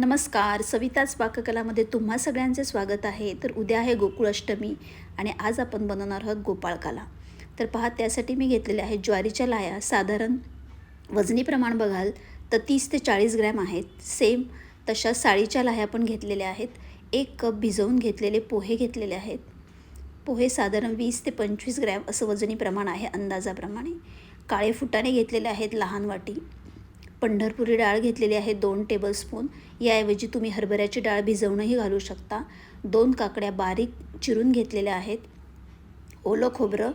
नमस्कार सविताच पाककलामध्ये तुम्हा सगळ्यांचे स्वागत आहे. तर उद्या आहे गोकुळाष्टमी आणि आज आपण बनवणार आहोत गोपाळकाला तर पहा त्यासाठी मी घेतलेल्या आहेत ज्वारीच्या लाया. साधारण वजनी प्रमाण बघाल तर तीस ते चाळीस ग्रॅम आहेत. सेम तशा साळीच्या लाह्या पण घेतलेल्या आहेत. एक कप भिजवून घेतलेले पोहे घेतलेले आहेत. पोहे साधारण वीस ते पंचवीस ग्रॅम असं वजनी प्रमाण आहे अंदाजाप्रमाणे. काळे फुटाने घेतलेले आहेत लहान वाटी. पंढरपुरी डाळ घेतलेली आहे दोन टेबलस्पून याऐवजी तुम्ही हरभऱ्याची डाळ भिजवूनही घालू शकता. दोन काकड्या बारीक चिरून घेतलेल्या आहेत. ओलं खोबरं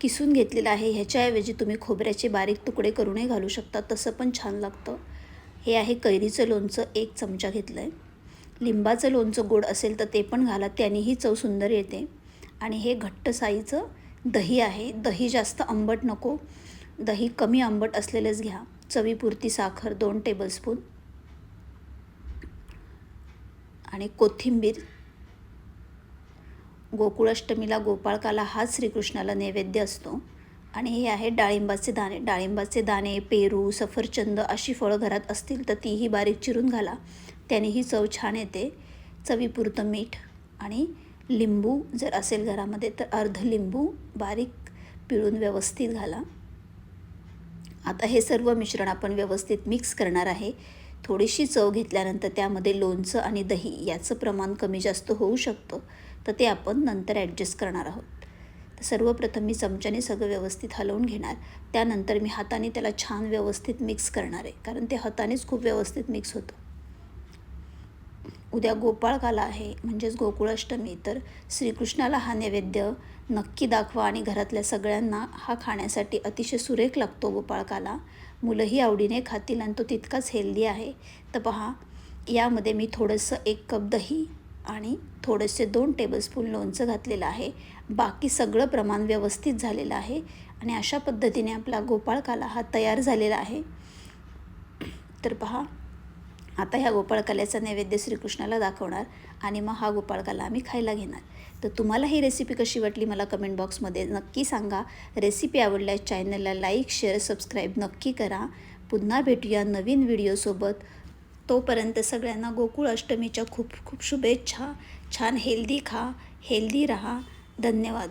किसून घेतलेलं आहे. ह्याच्याऐवजी तुम्ही खोबऱ्याचे बारीक तुकडे करूनही घालू शकता. तसं पण छान लागतं. हे आहे कैरीचं लोणचं. एक चमचा घेतलं आहे लिंबाचं लोणचं गोड असेल तर ते पण घाला. त्यानेही चव सुंदर येते. आणि हे घट्ट साईचं दही आहे. दही जास्त आंबट नको. दही कमी आंबट असलेलंच घ्या. चवीपुरती साखर दोन टेबलस्पून आणि कोथिंबीर. गोकुळाष्टमीला गोपाळकाला हाच श्रीकृष्णाला नैवेद्य असतो. आणि हे आहे डाळिंबाचे दाणे. डाळिंबाचे दाणे पेरू सफरचंद अशी फळं घरात असतील तर तीही बारीक चिरून घाला. त्यानेही चव छान येते. चवीपुरतं मीठ आणि लिंबू जर असेल घरामध्ये तर अर्ध लिंबू बारीक पिळून व्यवस्थित घाला. आता हे सर्व मिश्रण आपण व्यवस्थित मिक्स करणार आहे. थोडीशी चव घेतल्यानंतर त्यामध्ये लोणचं आणि दही याचं प्रमाण कमी जास्त होऊ शकतं. तर ते आपण नंतर ॲडजस्ट करणार आहोत. तर सर्वप्रथम मी चमच्याने सगळं व्यवस्थित हलवून घेणार. त्यानंतर मी हाताने त्याला छान व्यवस्थित मिक्स करणार आहे. कारण ते हातानेच खूप व्यवस्थित मिक्स होतं. उद्या गोपाळकाला आहे म्हणजेच गोकुळाष्टमी. तर श्रीकृष्णाला हा नैवेद्य नक्की दाखवा आणि घरातल्या सगळ्यांना हा खाण्यासाठी अतिशय सुरेख लागतो गोपाळकाला. मुलंही आवडीने खातील आणि तो तितकाच हेल्दी आहे. तर पहा यामध्ये मी थोडंसं एक कप दही आणि थोडेसे दोन टेबलस्पून लोणचं घातलेलं आहे. बाकी सगळं प्रमाण व्यवस्थित झालेलं आहे आणि अशा पद्धतीने आपला गोपाळकाला हा तयार झालेला आहे. तर पहा आता ह्या गोपाळकाल्याचा नैवेद्य श्रीकृष्णाला दाखवणार आणि मग हा गोपाळकाला आम्ही खायला घेणार. तर तुम्हाला ही रेसिपी कशी वाटली मला कमेंट बॉक्समध्ये नक्की सांगा. रेसिपी आवडल्यास चॅनलला लाईक शेअर सबस्क्राईब नक्की करा. पुन्हा भेटूया नवीन व्हिडिओसोबत तोपर्यंत सगळ्यांना गोकुळ अष्टमीच्या खूप खूप शुभेच्छा. छान हेल्दी खा हेल्दी राहा. धन्यवाद.